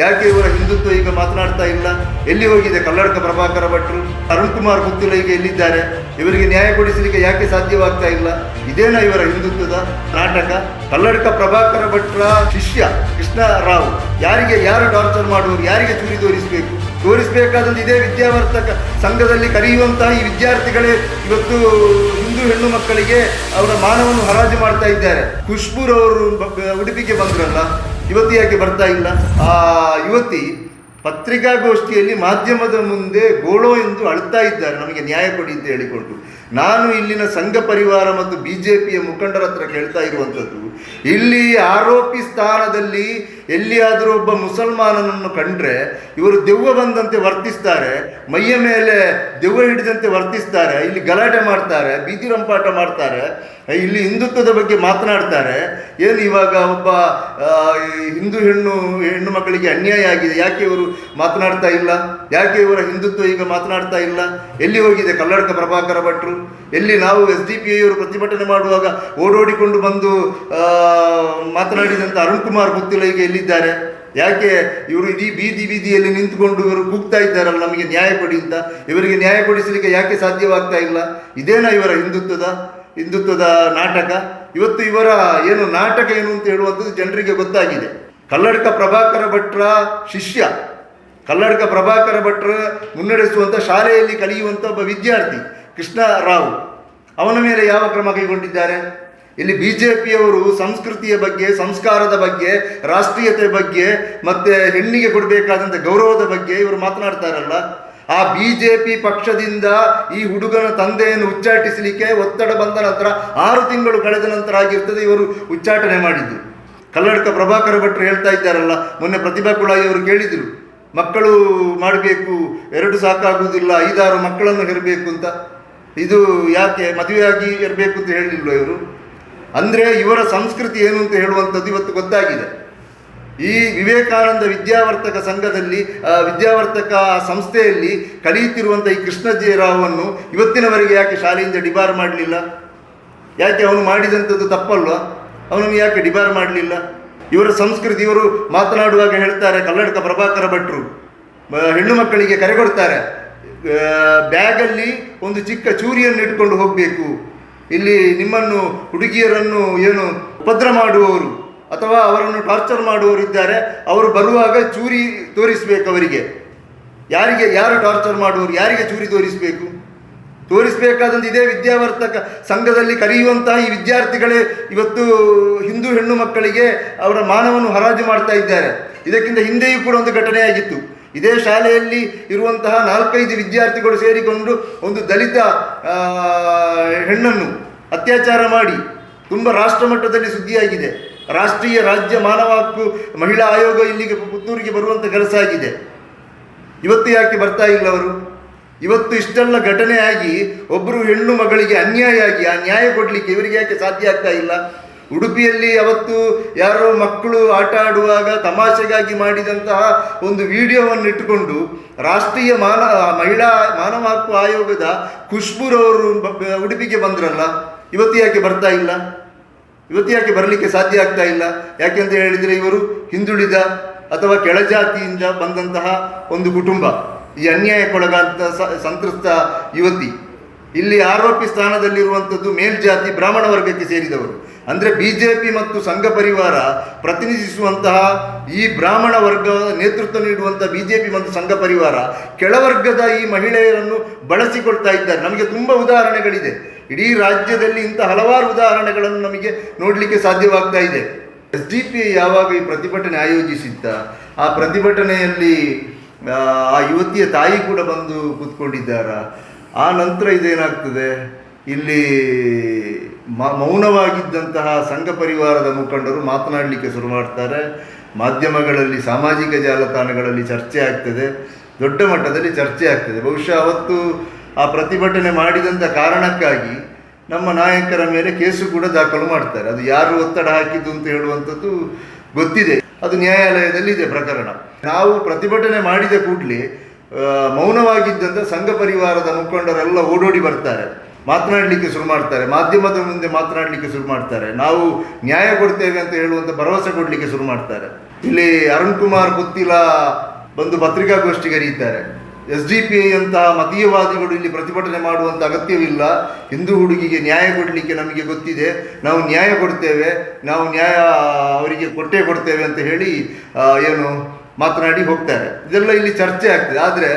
ಯಾಕೆ ಇವರ ಹಿಂದುತ್ವ ಈಗ ಮಾತನಾಡ್ತಾ ಇಲ್ಲ? ಎಲ್ಲಿ ಹೋಗಿದೆ ಕಲ್ಲಡ್ಕ ಪ್ರಭಾಕರ ಭಟ್ರು? ಅರುಣ್ ಕುಮಾರ್ ಗುತ್ತಿಲ ಈಗ ಎಲ್ಲಿದ್ದಾರೆ? ಇವರಿಗೆ ನ್ಯಾಯ ಕೊಡಿಸಲಿಕ್ಕೆ ಯಾಕೆ ಸಾಧ್ಯವಾಗ್ತಾ ಇಲ್ಲ? ಇದೇನ ಇವರ ಹಿಂದುತ್ವದ ನಾಟಕ? ಕಲ್ಲಡ್ಕ ಪ್ರಭಾಕರ ಭಟ್ರ ಶಿಷ್ಯ ಕೃಷ್ಣ ರಾವ್ ಯಾರಿಗೆ ಯಾರು ಟಾರ್ಚರ್ ಮಾಡುವರು? ಯಾರಿಗೆ ಚೂರಿ ತೋರಿಸಬೇಕು? ತೋರಿಸಬೇಕಾದಂತೆ ಇದೇ ವಿದ್ಯಾವರ್ತಕ ಸಂಘದಲ್ಲಿ ಕರೆಯುವಂತಹ ಈ ವಿದ್ಯಾರ್ಥಿಗಳೇ ಇವತ್ತು ಹಿಂದೂ ಹೆಣ್ಣು ಮಕ್ಕಳಿಗೆ ಅವರ ಮಾನವನ್ನು ಹರಾಜು ಮಾಡ್ತಾ ಇದ್ದಾರೆ. ಖುಷ್ಬೂರ್ ಅವರು ಉಡುಪಿಗೆ ಬಂದ್ರಲ್ಲ ಯುವತಿ ಯಾಕೆ ಬರ್ತಾ ಇಲ್ಲ? ಆ ಯುವತಿ ಪತ್ರಿಕಾಗೋಷ್ಠಿಯಲ್ಲಿ ಮಾಧ್ಯಮದ ಮುಂದೆ ಗೋಳೋ ಎಂದು ಅಳ್ತಾ ಇದ್ದಾರೆ, ನಮಗೆ ನ್ಯಾಯ ಕೊಡಿ ಅಂತ ಹೇಳಿಕೊಂಡು. ನಾನು ಇಲ್ಲಿನ ಸಂಘ ಪರಿವಾರ ಮತ್ತು ಬಿ ಜೆ ಪಿಯ ಮುಖಂಡರ ಹತ್ರ ಕೇಳ್ತಾ ಇರುವಂಥದ್ದು, ಇಲ್ಲಿ ಆರೋಪಿ ಸ್ಥಾನದಲ್ಲಿ ಎಲ್ಲಿಯಾದರೂ ಒಬ್ಬ ಮುಸಲ್ಮಾನನನ್ನು ಕಂಡ್ರೆ, ಇವರು ದೆವ್ವ ಬಂದಂತೆ ವರ್ತಿಸ್ತಾರೆ, ಮೈಯ ಮೇಲೆ ದೆವ್ವ ಹಿಡಿದಂತೆ ವರ್ತಿಸ್ತಾರೆ, ಇಲ್ಲಿ ಗಲಾಟೆ ಮಾಡ್ತಾರೆ, ಬೀದಿ ರಂಪಾಟ ಮಾಡ್ತಾರೆ, ಇಲ್ಲಿ ಹಿಂದುತ್ವದ ಬಗ್ಗೆ ಮಾತನಾಡ್ತಾರೆ. ಏನು ಇವಾಗ ಒಬ್ಬ ಹಿಂದೂ ಹೆಣ್ಣು ಹೆಣ್ಣು ಮಕ್ಕಳಿಗೆ ಅನ್ಯಾಯ ಆಗಿದೆ, ಯಾಕೆ ಇವರು ಮಾತನಾಡ್ತಾ ಇಲ್ಲ. ಯಾಕೆ ಇವರ ಹಿಂದುತ್ವ ಈಗ ಮಾತನಾಡ್ತಾ ಇಲ್ಲ? ಎಲ್ಲಿ ಹೋಗಿದೆ ಕಲ್ಲಡಕ ಪ್ರಭಾಕರ ಭಟ್ರು? ಎಲ್ಲಿ ನಾವು ಎಸ್ ಡಿ ಪಿ ಐಯವರು ಪ್ರತಿಭಟನೆ ಮಾಡುವಾಗ ಓಡೋಡಿಕೊಂಡು ಬಂದು ಮಾತನಾಡಿದಂಥ ಅರುಣ್ ಕುಮಾರ್ ಗೊತ್ತಿಲ್ಲ ಈಗ ಎಲ್ಲಿದ್ದಾರೆ. ಯಾಕೆ ಇವರು ಇಡೀ ಬೀದಿ ಬೀದಿಯಲ್ಲಿ ನಿಂತುಕೊಂಡು ಇವರು ಕೂಗ್ತಾ ಇದ್ದಾರಲ್ಲ, ನಮಗೆ ನ್ಯಾಯ ಕೊಡಿ ಅಂತ. ಇವರಿಗೆ ನ್ಯಾಯ ಕೊಡಿಸಲಿಕ್ಕೆ ಯಾಕೆ ಸಾಧ್ಯವಾಗ್ತಾ ಇಲ್ಲ? ಇದೇನಾ ಇವರ ಹಿಂದುತ್ವದ ಹಿಂದುತ್ವದ ನಾಟಕ? ಇವತ್ತು ಇವರ ಏನು ನಾಟಕ ಏನು ಅಂತ ಹೇಳುವಂಥದ್ದು ಜನರಿಗೆ ಗೊತ್ತಾಗಿದೆ. ಕಲ್ಲಡ್ಕ ಪ್ರಭಾಕರ ಭಟ್ರ ಶಿಷ್ಯ. ಕಲ್ಲಡ್ಕ ಪ್ರಭಾಕರ ಭಟ್ರ ಮುನ್ನಡೆಸುವಂಥ ಶಾಲೆಯಲ್ಲಿ ಕಲಿಯುವಂಥ ಒಬ್ಬ ವಿದ್ಯಾರ್ಥಿ, ಕೃಷ್ಣ ರಾವ್. ಅವನ ಮೇಲೆ ಯಾವ ಕ್ರಮ ಕೈಗೊಂಡಿದ್ದಾರೆ? ಇಲ್ಲಿ ಬಿ ಜೆ ಪಿಯವರು ಸಂಸ್ಕೃತಿಯ ಬಗ್ಗೆ, ಸಂಸ್ಕಾರದ ಬಗ್ಗೆ, ರಾಷ್ಟ್ರೀಯತೆ ಬಗ್ಗೆ, ಮತ್ತೆ ಹೆಣ್ಣಿಗೆ ಕೊಡಬೇಕಾದಂಥ ಗೌರವದ ಬಗ್ಗೆ ಇವರು ಮಾತನಾಡ್ತಾರಲ್ಲ. ಆ ಬಿ ಪಕ್ಷದಿಂದ ಈ ಹುಡುಗನ ತಂದೆಯನ್ನು ಉಚ್ಚಾಟಿಸಲಿಕ್ಕೆ ಒತ್ತಡ ಬಂದ ನಂತರ ಆರು ತಿಂಗಳು ಕಳೆದ ನಂತರ ಆಗಿರ್ತದೆ ಇವರು ಉಚ್ಚಾಟನೆ ಮಾಡಿದ್ದು. ಕಲ್ಲಡ್ಕ ಪ್ರಭಾಕರ ಭಟ್ರು ಹೇಳ್ತಾ ಇದ್ದಾರಲ್ಲ, ಮೊನ್ನೆ ಪ್ರತಿಭಾ ಕುಳಾಯಿ ಅವರು ಕೇಳಿದರು. ಮಕ್ಕಳು ಮಾಡಬೇಕು, ಎರಡು ಸಾಕಾಗುವುದಿಲ್ಲ, ಐದಾರು ಮಕ್ಕಳನ್ನು ಇರಬೇಕು ಅಂತ. ಇದು ಯಾಕೆ ಮದುವೆಯಾಗಿ ಇರಬೇಕು ಅಂತ ಹೇಳಿಲ್ವ ಇವರು? ಅಂದರೆ ಇವರ ಸಂಸ್ಕೃತಿ ಏನು ಅಂತ ಹೇಳುವಂಥದ್ದು ಇವತ್ತು ಗೊತ್ತಾಗಿದೆ. ಈ ವಿವೇಕಾನಂದ ವಿದ್ಯಾವರ್ತಕ ಸಂಘದಲ್ಲಿ ವಿದ್ಯಾವರ್ತಕ ಸಂಸ್ಥೆಯಲ್ಲಿ ಕಲಿಯುತ್ತಿರುವಂಥ ಈ ಕೃಷ್ಣಜೀರಾವನ್ನು ಇವತ್ತಿನವರೆಗೆ ಯಾಕೆ ಶಾಲೆಯಿಂದ ಡಿಬಾರ್ ಮಾಡಲಿಲ್ಲ? ಯಾಕೆ ಅವನು ಮಾಡಿದಂಥದ್ದು ತಪ್ಪಲ್ವಾ? ಅವನನ್ನು ಯಾಕೆ ಡಿಬಾರ್ ಮಾಡಲಿಲ್ಲ? ಇವರ ಸಂಸ್ಕೃತಿ, ಇವರು ಮಾತನಾಡುವಾಗ ಹೇಳ್ತಾರೆ, ಕನ್ನಡಕ ಪ್ರಭಾಕರ ಭಟ್ರು ಹೆಣ್ಣು ಮಕ್ಕಳಿಗೆ ಕರೆ ಕೊಡ್ತಾರೆ ಬ್ಯಾಗಲ್ಲಿ ಒಂದು ಚಿಕ್ಕ ಚೂರಿಯನ್ನು ಇಟ್ಕೊಂಡು ಹೋಗಬೇಕು. ಇಲ್ಲಿ ನಿಮ್ಮನ್ನು, ಹುಡುಗಿಯರನ್ನು ಏನು ಉಪದ್ರ ಮಾಡುವವರು ಅಥವಾ ಅವರನ್ನು ಟಾರ್ಚರ್ ಮಾಡುವವರು ಇದ್ದಾರೆ, ಅವರು ಬರುವಾಗ ಚೂರಿ ತೋರಿಸಬೇಕು ಅವರಿಗೆ. ಯಾರಿಗೆ, ಯಾರು ಟಾರ್ಚರ್ ಮಾಡುವವರು, ಯಾರಿಗೆ ಚೂರಿ ತೋರಿಸಬೇಕು? ತೋರಿಸಬೇಕಾದಂಥ ಇದೇ ವಿದ್ಯಾವರ್ತಕ ಸಂಘದಲ್ಲಿ ಕರೆಯುವಂತಹ ಈ ವಿದ್ಯಾರ್ಥಿಗಳೇ ಇವತ್ತು ಹಿಂದೂ ಹೆಣ್ಣು ಮಕ್ಕಳಿಗೆ ಅವರ ಮಾನವನ್ನು ಹರಾಜು ಮಾಡ್ತಾ ಇದ್ದಾರೆ. ಇದಕ್ಕಿಂತ ಹಿಂದೆಯೂ ಕೂಡ ಒಂದು ಘಟನೆ ಆಗಿತ್ತು ಇದೇ ಶಾಲೆಯಲ್ಲಿ ಇರುವಂತಹ ನಾಲ್ಕೈದು ವಿದ್ಯಾರ್ಥಿಗಳು ಸೇರಿಕೊಂಡು ಒಂದು ದಲಿತ ಹೆಣ್ಣನ್ನು ಅತ್ಯಾಚಾರ ಮಾಡಿ ತುಂಬ ರಾಷ್ಟ್ರ ಮಟ್ಟದಲ್ಲಿ ಸುದ್ದಿಯಾಗಿದೆ. ರಾಷ್ಟ್ರೀಯ ರಾಜ್ಯ ಮಾನವ ಹಕ್ಕು ಮಹಿಳಾ ಆಯೋಗ ಇಲ್ಲಿಗೆ ಪುತ್ತೂರಿಗೆ ಬರುವಂಥ ಕೆಲಸ ಆಗಿದೆ. ಇವತ್ತು ಯಾಕೆ ಬರ್ತಾ ಇಲ್ಲ ಅವರು? ಇವತ್ತು ಇಷ್ಟೆಲ್ಲ ಘಟನೆ ಆಗಿ ಒಬ್ಬರು ಹೆಣ್ಣು ಮಗಳಿಗೆ ಅನ್ಯಾಯ ಆಗಿ ಆ ನ್ಯಾಯ ಕೊಡಲಿಕ್ಕೆ ಇವರಿಗೆ ಯಾಕೆ ಸಾಧ್ಯ ಆಗ್ತಾ ಇಲ್ಲ? ಉಡುಪಿಯಲ್ಲಿ ಅವತ್ತು ಯಾರೋ ಮಕ್ಕಳು ಆಟ ಆಡುವಾಗ ತಮಾಷೆಗಾಗಿ ಮಾಡಿದಂತಹ ಒಂದು ವಿಡಿಯೋವನ್ನು ಇಟ್ಟುಕೊಂಡು ರಾಷ್ಟ್ರೀಯ ಮಾನ, ಮಹಿಳಾ ಮಾನವ ಹಕ್ಕು ಆಯೋಗದ ಖುಷ್ಬೂರವರು ಉಡುಪಿಗೆ ಬಂದ್ರಲ್ಲ, ಇವತ್ತು ಯಾಕೆ ಬರ್ತಾ ಇಲ್ಲ? ಇವತ್ತು ಯಾಕೆ ಬರಲಿಕ್ಕೆ ಸಾಧ್ಯ ಆಗ್ತಾ ಇಲ್ಲ? ಯಾಕೆಂತ ಹೇಳಿದರೆ ಇವರು ಹಿಂದುಳಿದ ಅಥವಾ ಕೆಳಜಾತಿಯಿಂದ ಬಂದಂತಹ ಒಂದು ಕುಟುಂಬ. ಈ ಅನ್ಯಾಯಕ್ಕೊಳಗಾದ ಸಂತ್ರಸ್ತ ಯುವತಿ. ಇಲ್ಲಿ ಆರೋಪಿ ಸ್ಥಾನದಲ್ಲಿರುವಂಥದ್ದು ಮೇಲ್ಜಾತಿ ಬ್ರಾಹ್ಮಣ ವರ್ಗಕ್ಕೆ ಸೇರಿದವರು. ಅಂದರೆ ಬಿ ಜೆ ಪಿ ಮತ್ತು ಸಂಘ ಪರಿವಾರ ಪ್ರತಿನಿಧಿಸುವಂತಹ ಈ ಬ್ರಾಹ್ಮಣ ವರ್ಗ ನೇತೃತ್ವ ನೀಡುವಂಥ ಬಿ ಜೆ ಪಿ ಮತ್ತು ಸಂಘ ಪರಿವಾರ ಕೆಳವರ್ಗದ ಈ ಮಹಿಳೆಯರನ್ನು ಬಳಸಿಕೊಳ್ತಾ ಇದ್ದಾರೆ. ನಮಗೆ ತುಂಬ ಉದಾಹರಣೆಗಳಿದೆ. ಇಡೀ ರಾಜ್ಯದಲ್ಲಿ ಇಂಥ ಹಲವಾರು ಉದಾಹರಣೆಗಳನ್ನು ನಮಗೆ ನೋಡಲಿಕ್ಕೆ ಸಾಧ್ಯವಾಗ್ತಾ ಇದೆ. ಎಸ್ ಡಿ ಪಿ ಯಾವಾಗ ಈ ಪ್ರತಿಭಟನೆ ಆಯೋಜಿಸಿದ್ದ? ಆ ಪ್ರತಿಭಟನೆಯಲ್ಲಿ ಆ, ಯುವತಿಯ ತಾಯಿ ಕೂಡ ಬಂದು ಕೂತ್ಕೊಂಡಿದ್ದಾರ? ಆ ನಂತರ ಇದೇನಾಗ್ತದೆ? ಇಲ್ಲಿ ಮೌನವಾಗಿದ್ದಂತಹ ಸಂಘ ಪರಿವಾರದ ಮುಖಂಡರು ಮಾತನಾಡಲಿಕ್ಕೆ ಶುರು ಮಾಡ್ತಾರೆ. ಮಾಧ್ಯಮಗಳಲ್ಲಿ ಸಾಮಾಜಿಕ ಜಾಲತಾಣಗಳಲ್ಲಿ ಚರ್ಚೆ ಆಗ್ತದೆ. ದೊಡ್ಡ ಮಟ್ಟದಲ್ಲಿ ಚರ್ಚೆ ಆಗ್ತದೆ. ಬಹುಶಃ ಅವತ್ತು ಆ ಪ್ರತಿಭಟನೆ ಮಾಡಿದಂಥ ಕಾರಣಕ್ಕಾಗಿ ನಮ್ಮ ನಾಯಕರ ಮೇಲೆ ಕೇಸು ಕೂಡ ದಾಖಲು ಮಾಡ್ತಾರೆ. ಅದು ಯಾರು ಒತ್ತಡ ಹಾಕಿದ್ದು ಅಂತ ಹೇಳುವಂಥದ್ದು ಗೊತ್ತಿದೆ. ಅದು ನ್ಯಾಯಾಲಯದಲ್ಲಿ ಇದೆ ಪ್ರಕರಣ. ನಾವು ಪ್ರತಿಭಟನೆ ಮಾಡಿದ ಕೂಡಲೇ ಮೌನವಾಗಿದ್ದಂಥ ಸಂಘ ಪರಿವಾರದ ಮುಖಂಡರೆಲ್ಲ ಓಡೋಡಿ ಬರ್ತಾರೆ. ಮಾತನಾಡಲಿಕ್ಕೆ ಶುರು ಮಾಡ್ತಾರೆ. ಮಾಧ್ಯಮದ ಮುಂದೆ ಮಾತನಾಡಲಿಕ್ಕೆ ಶುರು ಮಾಡ್ತಾರೆ. ನಾವು ನ್ಯಾಯ ಕೊಡ್ತೇವೆ ಅಂತ ಹೇಳುವಂಥ ಭರವಸೆ ಕೊಡಲಿಕ್ಕೆ ಶುರು ಮಾಡ್ತಾರೆ. ಇಲ್ಲಿ ಅರುಣ್ ಕುಮಾರ್ ಗೊತ್ತಿಲ್ಲ ಬಂದು ಪತ್ರಿಕಾಗೋಷ್ಠಿ ಕರೀತಾರೆ ಎಸ್ ಡಿ ಪಿ ಐ ಅಂತಹ ಮತೀಯವಾದಿಗಳು ಇಲ್ಲಿ ಪ್ರತಿಭಟನೆ ಮಾಡುವಂಥ ಅಗತ್ಯವಿಲ್ಲ. ಹಿಂದೂ ಹುಡುಗಿಗೆ ನ್ಯಾಯ ಕೊಡಲಿಕ್ಕೆ ನಮಗೆ ಗೊತ್ತಿದೆ. ನಾವು ನ್ಯಾಯ ಕೊಡ್ತೇವೆ. ನಾವು ನ್ಯಾಯ ಅವರಿಗೆ ಕೊಟ್ಟೇ ಕೊಡ್ತೇವೆ ಅಂತ ಹೇಳಿ ಏನು ಮಾತನಾಡಿ ಹೋಗ್ತಾರೆ. ಇದೆಲ್ಲ ಇಲ್ಲಿ ಚರ್ಚೆ ಆಗ್ತದೆ. ಆದರೆ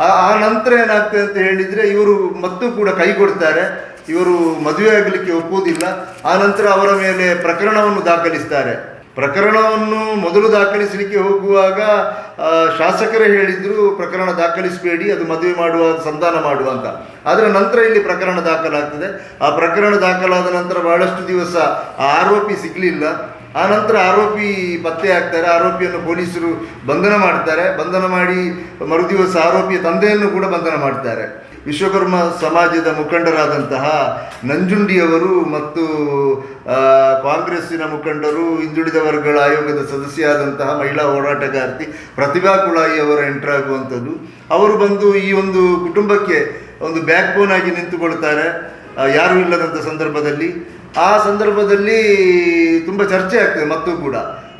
ಆ ನಂತರ ಏನಾಗ್ತದೆ ಅಂತ ಹೇಳಿದರೆ ಇವರು ಮತ್ತೂ ಕೂಡ ಕೈಗೊಡ್ತಾರೆ. ಇವರು ಮದುವೆ ಆಗಲಿಕ್ಕೆ ಒಪ್ಪುವುದಿಲ್ಲ. ಆ ನಂತರ ಅವರ ಮೇಲೆ ಪ್ರಕರಣವನ್ನು ದಾಖಲಿಸ್ತಾರೆ. ಪ್ರಕರಣವನ್ನು ಮೊದಲು ದಾಖಲಿಸಲಿಕ್ಕೆ ಹೋಗುವಾಗ ಶಾಸಕರೇ ಹೇಳಿದ್ರು, ಪ್ರಕರಣ ದಾಖಲಿಸಬೇಡಿ, ಅದು ಮದುವೆ ಮಾಡುವ, ಸಂಧಾನ ಮಾಡುವ ಅಂತ. ಆದರೆ ನಂತರ ಇಲ್ಲಿ ಪ್ರಕರಣ ದಾಖಲಾಗ್ತದೆ. ಆ ಪ್ರಕರಣ ದಾಖಲಾದ ನಂತರ ಬಹಳಷ್ಟು ದಿವಸ ಆ ಆರೋಪಿ ಸಿಗಲಿಲ್ಲ. ಆ ನಂತರ ಆರೋಪಿ ಪತ್ತೆ ಆಗ್ತಾರೆ ಆರೋಪಿಯನ್ನು ಪೊಲೀಸರು ಬಂಧನ ಮಾಡ್ತಾರೆ. ಬಂಧನ ಮಾಡಿ ಮರುದಿವಸ ಆರೋಪಿಯ ತಂದೆಯನ್ನು ಕೂಡ ಬಂಧನ ಮಾಡ್ತಾರೆ. ವಿಶ್ವಕರ್ಮ ಸಮಾಜದ ಮುಖಂಡರಾದಂತಹ ನಂಜುಂಡಿಯವರು ಮತ್ತು ಕಾಂಗ್ರೆಸ್ಸಿನ ಮುಖಂಡರು, ಹಿಂದುಳಿದ ವರ್ಗಗಳ ಆಯೋಗದ ಸದಸ್ಯರಾದಂತಹ ಮಹಿಳಾ ಹೋರಾಟಗಾರ್ತಿ ಪ್ರತಿಭಾ ಕುಳಾಯಿ ಅವರ ಎಂಟರ್ ಆಗುವಂಥದ್ದು. ಅವರು ಬಂದು ಈ ಒಂದು ಕುಟುಂಬಕ್ಕೆ ಒಂದು ಬ್ಯಾಕ್ ಬೋನ್ ಆಗಿ ನಿಂತುಕೊಳ್ತಾರೆ. ಯಾರೂ ಇಲ್ಲದಂಥ ಸಂದರ್ಭದಲ್ಲಿ. ಆ ಸಂದರ್ಭದಲ್ಲಿ ತುಂಬ ಚರ್ಚೆ ಆಗ್ತದೆ ಮತ್ತೂ ಕೂಡ.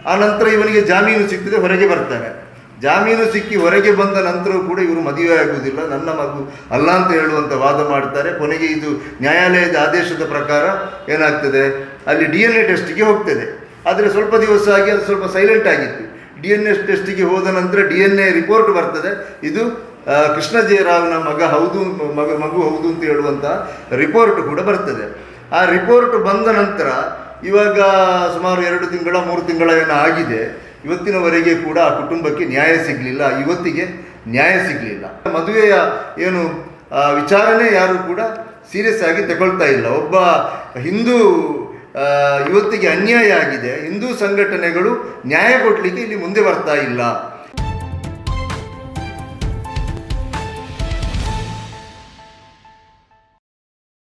ಆ ನಂತರ ಇವನಿಗೆ ಜಾಮೀನು ಸಿಗ್ತದೆ ಹೊರಗೆ ಬರ್ತಾರೆ. ಜಾಮೀನು ಸಿಕ್ಕಿ ಹೊರಗೆ ಬಂದ ನಂತರ ಕೂಡ ಇವರು ಮದುವೆ ಆಗುವುದಿಲ್ಲ. ನನ್ನ ಮಗು ಅಲ್ಲ ಅಂತ ಹೇಳುವಂಥ ವಾದ ಮಾಡ್ತಾರೆ. ಕೊನೆಗೆ ಇದು ನ್ಯಾಯಾಲಯದ ಆದೇಶದ ಪ್ರಕಾರ ಏನಾಗ್ತದೆ? ಅಲ್ಲಿ ಡಿ ಎನ್ ಎ ಟೆಸ್ಟಿಗೆ ಹೋಗ್ತದೆ. ಆದರೆ ಸ್ವಲ್ಪ ದಿವಸ ಆಗಿ ಅದು ಸ್ವಲ್ಪ ಸೈಲೆಂಟ್ ಆಗಿತ್ತು. ಡಿ ಎನ್ ಎಸ್ ಟೆಸ್ಟಿಗೆ ಹೋದ ನಂತರ ಡಿ ಎನ್ ಎ ರಿಪೋರ್ಟ್ ಬರ್ತದೆ. ಇದು ಕೃಷ್ಣ ಜಯರಾವ್ನ ಮಗ ಹೌದು, ಮಗ, ಮಗು ಹೌದು ಅಂತ ಹೇಳುವಂಥ ರಿಪೋರ್ಟ್ ಕೂಡ ಬರ್ತದೆ. ಆ ರಿಪೋರ್ಟ್ ಬಂದ ನಂತರ ಇವಾಗ ಸುಮಾರು ಎರಡು ತಿಂಗಳ, ಮೂರು ತಿಂಗಳ ಏನೋ ಆಗಿದೆ. ಇವತ್ತಿನವರೆಗೆ ಕೂಡ ಆ ಕುಟುಂಬಕ್ಕೆ ನ್ಯಾಯ ಸಿಗಲಿಲ್ಲ. ಇವತ್ತಿಗೆ ನ್ಯಾಯ ಸಿಗಲಿಲ್ಲ. ಮದುವೆಯ ಏನು ವಿಚಾರಣೆ ಯಾರು ಕೂಡ ಸೀರಿಯಸ್ ಆಗಿ ತಗೊಳ್ತಾ ಇಲ್ಲ. ಒಬ್ಬ ಹಿಂದೂ ಇವತ್ತಿಗೆ ಅನ್ಯಾಯ ಆಗಿದೆ. ಹಿಂದೂ ಸಂಘಟನೆಗಳು ನ್ಯಾಯ ಕೊಡಲಿಕ್ಕೆ ಇಲ್ಲಿ ಮುಂದೆ ಬರ್ತಾ ಇಲ್ಲ.